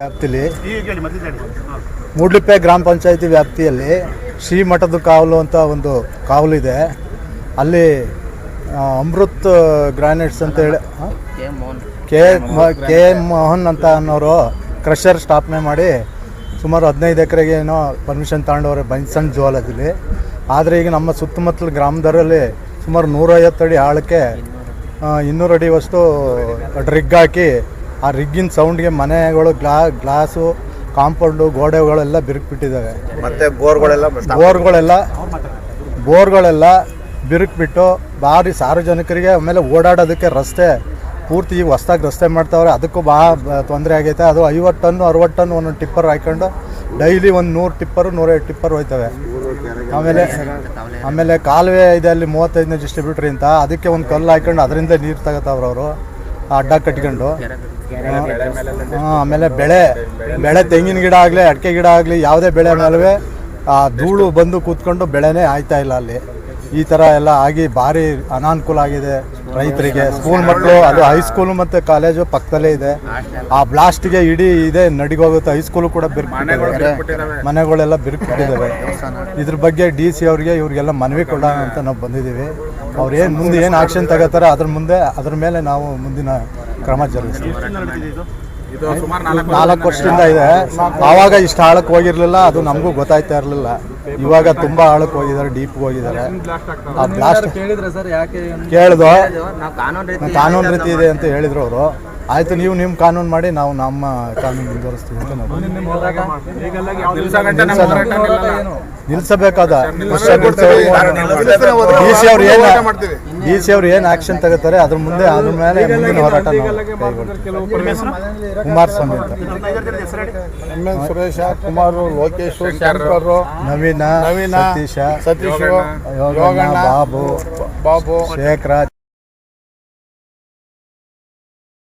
ವ್ಯಾಪ್ತಿಲಿ. ಮೂಡ್ಲಿಪ್ಪೆ ಗ್ರಾಮ ಪಂಚಾಯತಿ ವ್ಯಾಪ್ತಿಯಲ್ಲಿ ಶ್ರೀ ಮಠದ ಕಾವಲು ಅಂತ ಒಂದು ಕಾವಲು ಇದೆ. ಅಲ್ಲಿ ಅಮೃತ್ ಗ್ರಾನೈಟ್ಸ್ ಅಂತ ಹೇಳಿ ಕೆ ಕೆ ಎಂ ಮೋಹನ್ ಅಂತ ಅನ್ನೋರು ಕ್ರಷರ್ ಸ್ಥಾಪನೆ ಮಾಡಿ ಸುಮಾರು ಹದಿನೈದು ಎಕರೆಗೆ ಏನೋ ಪರ್ಮಿಷನ್ ತಗೊಂಡವ್ರೆ ಬೈನ್ಸನ್ ಜೋಲದಲ್ಲಿ ಆದರೆ ಈಗ ನಮ್ಮ ಸುತ್ತಮುತ್ತಲ ಗ್ರಾಮದರಲ್ಲಿ ಸುಮಾರು ನೂರೈವತ್ತು ಅಡಿ ಆಳಕ್ಕೆ ಇನ್ನೂರು ಅಡಿ ವಸ್ತು ಡ್ರಿಗ್ ಹಾಕಿ ಆ ರಿಗ್ಗಿನ ಸೌಂಡ್ಗೆ ಮನೆಗಳು ಗ್ಲಾ ಗ್ಲಾಸು ಕಾಂಪೌಂಡು ಗೋಡೆಗಳೆಲ್ಲ ಬಿರುಕ್ಬಿಟ್ಟಿದ್ದಾವೆ. ಮತ್ತೆ ಬೋರ್ಗಳೆಲ್ಲ ಬೋರ್ಗಳೆಲ್ಲ ಬೋರ್ಗಳೆಲ್ಲ ಬಿರುಕ್ಬಿಟ್ಟು ಭಾರಿ ಸಾರ್ವಜನಿಕರಿಗೆ ಆಮೇಲೆ ಓಡಾಡೋದಕ್ಕೆ ರಸ್ತೆ ಪೂರ್ತಿ ಈಗ ಹೊಸ್ದಾಗಿ ರಸ್ತೆ ಮಾಡ್ತಾವ್ರೆ. ಅದಕ್ಕೂ ಭಾಳ ತೊಂದರೆ ಆಗೈತೆ. ಅದು ಐವತ್ತು ಟನ್ನು ಅರವತ್ತು ಟನ್ ಒಂದೊಂದು ಟಿಪ್ಪರ್ ಹಾಕೊಂಡು ಡೈಲಿ ಒಂದು ನೂರು ಟಿಪ್ಪರು ನೂರೈವತ್ತು ಟಿಪ್ಪರ್ ಹೋಯ್ತವೆ. ಆಮೇಲೆ ಆಮೇಲೆ ಕಾಲುವೆ ಇದೆ ಅಲ್ಲಿ ಮೂವತ್ತೈದನೇ ಡಿಸ್ಟ್ರಿಬ್ಯೂಟ್ರಿ ಅಂತ ಅದಕ್ಕೆ ಒಂದು ಕಲ್ಲು ಹಾಕೊಂಡು ಅದರಿಂದ ನೀರು ತಗೋತಾವ್ರವರು. ಅವರು ಅಡ್ಡ ಕಟ್ಕೊಂಡು. ಆಮೇಲೆ ಬೆಳೆ ಬೆಳೆ ತೆಂಗಿನ ಗಿಡ ಆಗಲಿ ಅಡಿಕೆ ಗಿಡ ಆಗಲಿ ಯಾವುದೇ ಬೆಳೆ ಮೇಲೂ ಆ ಧೂಳು ಬಂದು ಕೂತ್ಕೊಂಡು ಬೆಳೆನೇ ಆಯ್ತಾ ಇಲ್ಲ ಅಲ್ಲಿ. ಈ ಥರ ಎಲ್ಲ ಆಗಿ ಭಾರಿ ಅನಾನುಕೂಲ ಆಗಿದೆ ರೈತರಿಗೆ. ಸ್ಕೂಲ್ ಮಕ್ಕಳು ಅದು ಹೈಸ್ಕೂಲ್ ಮತ್ತು ಕಾಲೇಜು ಪಕ್ಕದಲ್ಲೇ ಇದೆ. ಆ ಬ್ಲಾಸ್ಟ್ಗೆ ಇಡೀ ಇದೆ ನಡಿಗೋಗುತ್ತೆ. ಹೈಸ್ಕೂಲು ಕೂಡ ಬಿರ್ಕೊಂಡಿದ್ದಾರೆ ಮನೆಗಳೆಲ್ಲ ಬಿರ್ಕೊಂಡಿದ್ದಾರೆ ಇದ್ರ ಬಗ್ಗೆ ಡಿ ಸಿ ಅವರಿಗೆ ಇವ್ರಿಗೆಲ್ಲ ಮನವಿ ಕೊಡೋಣ ಅಂತ ನಾವು ಬಂದಿದ್ದೀವಿ. ಅವ್ರು ಏನು ಮುಂದೆ ಏನು ಆಕ್ಷನ್ ತಗೋತಾರೆ ಅದ್ರ ಮುಂದೆ ಅದ್ರ ಮೇಲೆ ನಾವು ಮುಂದಿನ ಕ್ರಮ ಜರುಗಿಸ್ತೀವಿ. ನಾಲ್ಕು ವರ್ಷದಿಂದ ಇದೆ. ಆವಾಗ ಇಷ್ಟು ಆಳಕ್ಕೆ ಹೋಗಿರ್ಲಿಲ್ಲ ಅದು ನಮಗೂ ಗೊತ್ತಾಯ್ತಾ ಇರಲಿಲ್ಲ. ಇವಾಗ ತುಂಬಾ ಆಳಕ್ಕೆ ಹೋಗಿದ್ದಾರೆ ಡೀಪ್ ಹೋಗಿದ್ದಾರೆ. ಆ ಬ್ಲಾಸ್ಟ್ ಕೇಳಿದ್ರೆ ಸರ್ ಯಾಕೆ ಕೇಳಿದ್ರು ನಾವು ಕಾನೂನು ರೀತಿ ಕಾನೂನು ರೀತಿ ಇದೆ ಅಂತ ಹೇಳಿದ್ರು ಅವರು. ಆಯ್ತು ನೀವು ನಿಮ್ಮ ಕಾನೂನು ಮಾಡಿ ನಾವು ನಮ್ಮ ಕಾನೂನು ಮುಂದುವರಿಸ್ತೀವಿ ಅಂತ ನಾವು ನಿಲ್ಸಬೇಕಾದ ಡಿ ಸಿ ಅವ್ರು ಏನು ಡಿ ಸಿ ಅವ್ರು ಏನು ಆಕ್ಷನ್ ತಗೋತಾರೆ ಅದ್ರ ಮುಂದೆ ಅದ್ರ ಮೇಲೆ ಮುಂದಿನ ಹೋರಾಟ. ಕುಮಾರಸ್ವಾಮಿ ಅಂತ. M N Suresha Kumar Lokesh Shankar Naveena Naveena, Satisha Satish Yoganna Yoganna Babu Babu. ಶೇಖರ